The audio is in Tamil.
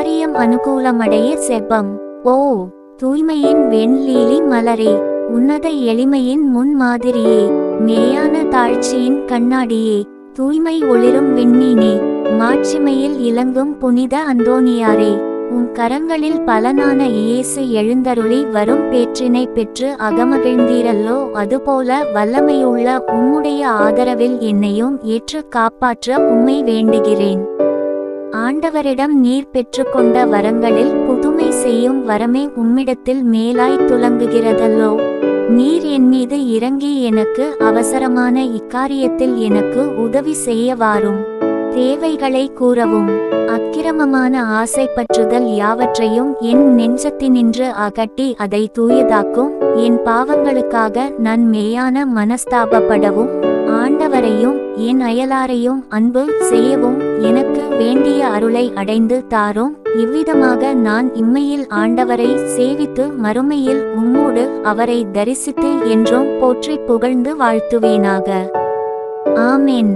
காரியம் அனுகூலமடைய செப்பம் ஓ தூய்மையின் வெண்லீலி மலரே உன்னத எளிமையின் முன் மாதிரியே மேயான தாழ்ச்சியின் கண்ணாடியே தூய்மை ஒளிரும் விண்மீனே மாட்சிமையில் இலங்கும் புனித அந்தோனியாரே உன் கரங்களில் பலனான இயேசு எழுந்தருளி வரும் பேற்றினை பெற்று அகமகிழ்ந்தீரல்லோ அதுபோல வல்லமையுள்ள உம்முடைய ஆதரவில் என்னையும் ஏற்று காப்பாற்ற உம்மை வேண்டுகிறேன். ஆண்டவரிடம் நீர் பெற்றுக்கொண்ட வரங்களில் புதுமை செய்யும் வரமே உம்மிடத்தில் மேலாய் துலங்குகிறதல்லோ? நீர் என் மீது இறங்கி எனக்கு அவசரமான இக்காரியத்தில் எனக்கு உதவி செய்ய வாரும். தேவைகளை கூறவும். அக்கிரமமான ஆசை பற்றுதல் யாவற்றையும் என் நெஞ்சத்தினின்று அகட்டி அதை தூயதாக்கும். என் பாவங்களுக்காக நான் மெய்யான மனஸ்தாபப்படவும். ஆண்டவரையும் என் அயலாரையும் அன்பு செய்யவும் எனக்கு வேண்டிய அருளை அடைந்து தாரும். இவ்விதமாக நான் இம்மையில் ஆண்டவரை சேவித்து மறுமையில் உம்மோடு அவரை தரிசித்து என்றும் போற்றி புகழ்ந்து வாழ்த்துவேனாக. ஆமேன்.